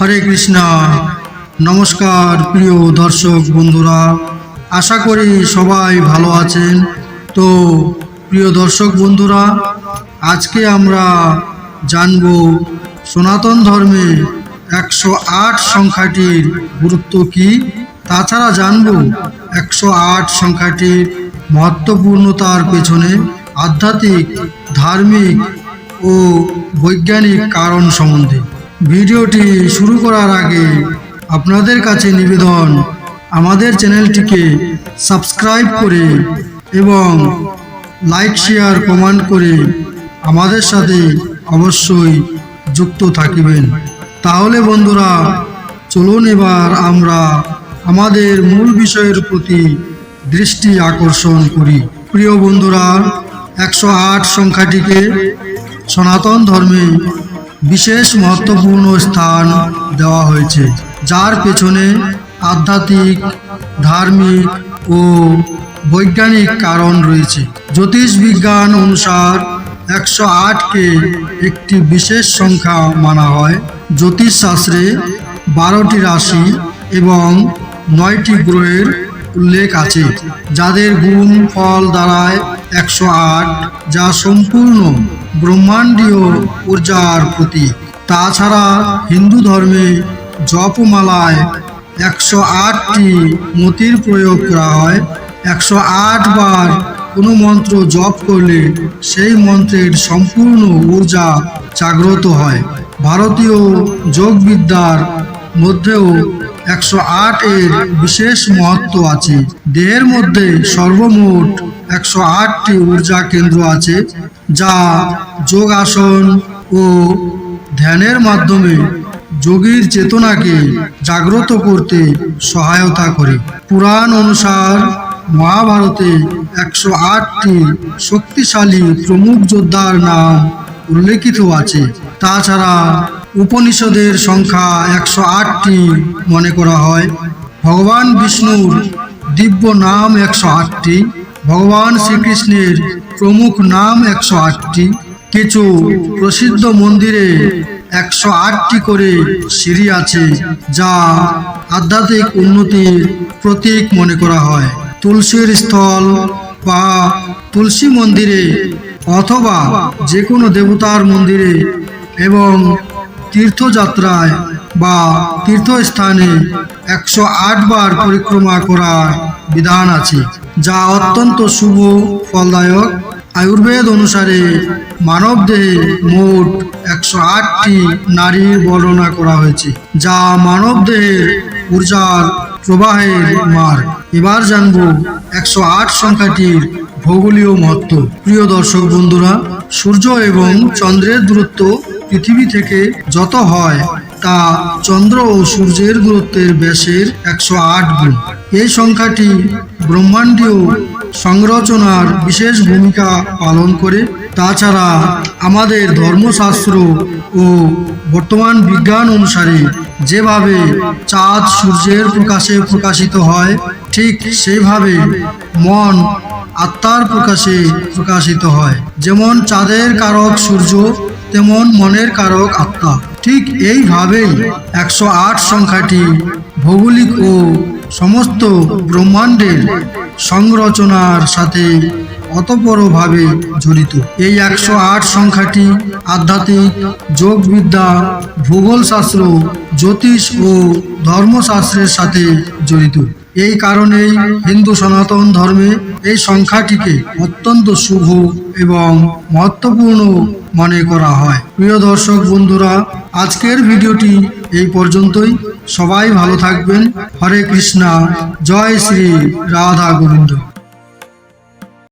হরে কৃষ্ণা। নমস্কার প্রিয় দর্শক বন্ধুরা। আশা করি সবাই ভালো আছেন। তো প্রিয় দর্শক বন্ধুরা, আজকে আমরা জানব সনাতন ধর্মে একশো আট সংখ্যাটির গুরুত্ব কি? তাছাড়া জানব একশো আট সংখ্যাটির মহত্বপূর্ণতার পেছনে আধ্যাত্মিক, ধার্মিক ও বৈজ্ঞানিক কারণ সম্বন্ধে। ভিডিওটি শুরু করার আগে আপনাদের কাছে নিবেদন, আমাদের চ্যানেলটিকে সাবস্ক্রাইব করে এবং লাইক, শেয়ার, কমেন্ট করে আমাদের সাথে অবশ্যই যুক্ত থাকিবেন। তাহলে বন্ধুরা, চলুন এবার আমরা আমাদের মূল বিষয়ের প্রতি দৃষ্টি আকর্ষণ করি। প্রিয় বন্ধুরা, একশো আট সংখ্যাটিকে সনাতন ধর্মে বিশেষ মহত্বপূর্ণ স্থান দেওয়া হয়েছে, যার পেছনে আধ্যাত্মিক, ধার্মিক ও বৈজ্ঞানিক কারণ রয়েছে। জ্যোতিষ বিজ্ঞান অনুসার একশো আটকে একটি বিশেষ সংখ্যা মানা হয়। জ্যোতিষশাস্ত্রে বারোটি রাশি এবং নয়টি গ্রহের উল্লেখ আছে, যাদের গুণ ফল দাঁড়ায় একশো আট যা সম্পূর্ণ। ব্রহ্মাণ্ডীয় ঊর্জার প্রতীক। তাছাড়া হিন্দু ধর্মে জপমালায় একশো আটটি মতির প্রয়োগ করা হয়। একশো আট বার কোনো মন্ত্র জপ করলে সেই মন্ত্রের সম্পূর্ণ ঊর্জা জাগ্রত হয়। ভারতীয় যোগবিদ্যার মধ্যেও একশো আট এর বিশেষ মহত্ব আছে। দেহের মধ্যে সর্বমোট একশো আটটি ঊর্জা কেন্দ্র আছে, যা যোগাসন ও ধ্যানের মাধ্যমে যোগীর চেতনাকে জাগ্রত করতে সহায়তা করে। পুরাণ অনুসার মহাভারতে একশো আটটি শক্তিশালী প্রমুখ যোদ্ধার নাম উল্লেখিত আছে। তাছাড়া উপনিষদের সংখ্যা একশো আটটি মনে করা হয়। ভগবান বিষ্ণুর দিব্য নাম একশো আটটি, ভগবান শ্রীকৃষ্ণের প্রমুখ নাম একশো আটটি, কিছু প্রসিদ্ধ মন্দিরে একশো আটটি করে সিঁড়ি আছে যা আধ্যাত্মিক উন্নতির প্রতীক মনে করা হয়। তুলসীর স্থল বা তুলসী মন্দিরে অথবা যে কোনো দেবতার মন্দিরে এবং তীর্থযাত্রায় বা তীর্থস্থানে একশো আট বার পরিক্রমা করার বিধান আছে, যা অত্যন্ত শুভ, ফলদায়ক। আয়ুর্বেদ অনুসারে মানব দেহে মোট একশো আটটি নারীর বর্ণনা করা হয়েছে, যা মানব দেহের ঊর্জার প্রবাহের মার্গ এবার জানব একশো আট সংখ্যাটির ভৌগোলীয় মহত্ব। প্রিয় দর্শক বন্ধুরা, সূর্য এবং চন্দ্রের দূরত্ব পৃথিবী থেকে যত হয়, তা চন্দ্র ও সূর্যের দূরত্বের ব্যাসের একশো আট গুণ। এই সংখ্যাটি ব্রহ্মাণ্ডীয় সংরচনার বিশেষ ভূমিকা পালন করে। তাছাড়া আমাদের ধর্মশাস্ত্র ও বর্তমান বিজ্ঞান অনুসারে যেভাবে চাঁদ সূর্যের প্রকাশে প্রকাশিত হয়, ঠিক সেইভাবে মন আত্মার প্রকাশে প্রকাশিত হয়। যেমন চাঁদের কারক সূর্য তেমন মনের কারক আত্মা। ঠিক এইভাবেই একশো আট সংখ্যাটি ভৌগোলিক ও সমস্ত ব্রহ্মাণ্ডের সংরচনার সাথে অতপরভাবে জড়িত। এই একশো আট সংখ্যাটি আধ্যাত্মিক, যোগবিদ্যা, ভূগোলশাস্ত্র, জ্যোতিষ ও ধর্মশাস্ত্রের সাথে জড়িত। এই কারণেই হিন্দু সনাতন ধর্মে এই সংখ্যাটিকে অত্যন্ত শুভ এবং মহত্বপূর্ণ মনে করা হয়। প্রিয় দর্শক, বন্ধুরা, আজকের ভিডিওটি এই পর্যন্তই। সবাই ভালো থাকবেন। হরে কৃষ্ণা। জয় শ্রী রাধা গোবিন্দ।